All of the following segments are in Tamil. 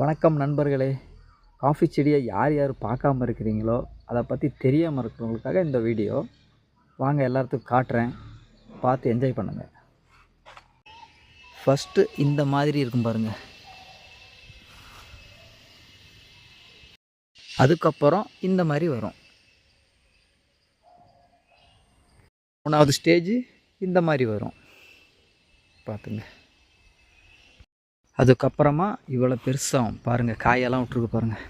வணக்கம் நண்பர்களே. காஃபி செடியை யார் யார் பார்க்காம இருக்கிறீங்களோ அதை பற்றி தெரியாமல் இருக்கிறவங்களுக்காக இந்த வீடியோ. வாங்க எல்லாத்துக்கும் காட்டுறேன். பார்த்து என்ஜாய் பண்ணுங்கள் ஃபஸ்ட்டு இந்த மாதிரி இருக்கும் பாருங்கள் அதுக்கப்புறம் இந்த மாதிரி வரும். மூணாவது ஸ்டேஜ் இந்த மாதிரி வரும். பார்த்துங்க. அதுக்கப்புறமா இவ்வளோ பெருசாகும் பாருங்கள் காயெல்லாம் விட்ருக்கு பாருங்கள்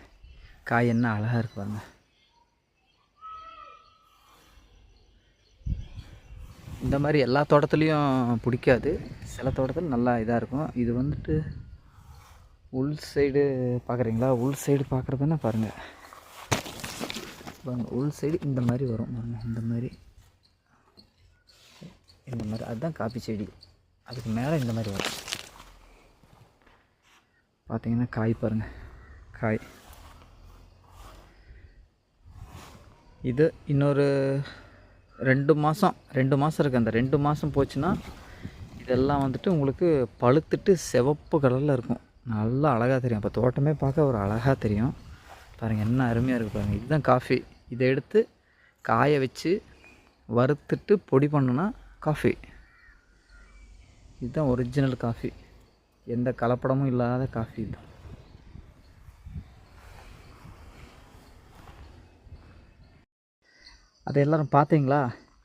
காய் என்ன அழகாக இருக்கு பாருங்கள் இந்த மாதிரி எல்லா தோட்டத்துலேயும் பிடிக்காது. சில தோட்டத்தில் நல்லா இதாக இருக்கும். இது வந்துட்டு உள் சைடு பார்க்குறீங்களா உள் சைடு பார்க்குறதுன்னா பாருங்கள் பாருங்கள் உள் சைடு இந்த மாதிரி வரும் பாருங்கள் இந்த மாதிரி. இந்த மாதிரி. அதுதான் காப்பி செடி. அதுக்கு மேலே இந்த மாதிரி வரும். பார்த்தீங்கன்னா காய் பாருங்கள் காய். இது இன்னொரு ரெண்டு மாதம் ரெண்டு மாதம் இருக்குது அந்த ரெண்டு மாதம் போச்சுன்னா இதெல்லாம் வந்துட்டு உங்களுக்கு பழுத்துட்டு சிவப்பு கலரில் இருக்கும். நல்லா அழகாக தெரியும். அப்போ தோட்டமே பார்க்க ஒரு அழகாக தெரியும். பாருங்கள் என்ன அருமையாக இருக்குது பாருங்கள் இதுதான் காஃபி. இதை எடுத்து காய வச்சு வறுத்துட்டு பொடி பண்ணுனா காஃபி. இதுதான் ஒரிஜினல் காஃபி. எந்த கலப்படமும் இல்லாத காஃபி தான். அதை எல்லோரும் பார்த்தீங்களா?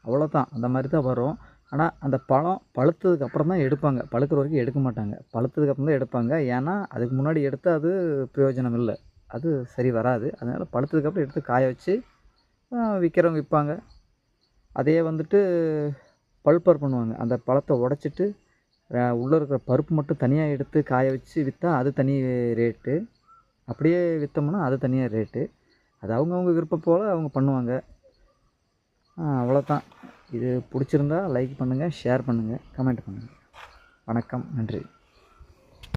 அவ்வளோதான் அந்த மாதிரி தான் வரும். ஆனால் அந்த பழம் பழுத்ததுக்கு அப்புறம் தான் எடுப்பாங்க. பழுக்கிற வரைக்கும் எடுக்க மாட்டாங்க. பழுத்ததுக்கு அப்புறம் தான் எடுப்பாங்க. ஏன்னா அதுக்கு முன்னாடி எடுத்து அது பிரயோஜனம் இல்லை. அது சரி வராது. அதனால் பழுத்ததுக்கப்புறம் எடுத்து காய வச்சு விற்கிறவங்க விற்பாங்க. அதையே வந்துட்டு பல்பர் பண்ணுவாங்க. அந்த பழத்தை உடச்சிட்டு உள்ளே இருக்கிற பருப்பு மட்டும் தனியாக எடுத்து காய வச்சு விற்றா அது தனி ரேட்டு. அப்படியே விற்றோம்னா அது தனியாக ரேட்டு. அது அவங்கவுங்க விருப்பம் போல் அவங்க பண்ணுவாங்க. அவ்வளோதான் இது பிடிச்சிருந்தா லைக் பண்ணுங்கள் ஷேர் பண்ணுங்கள் கமெண்ட் பண்ணுங்கள் வணக்கம் நன்றி.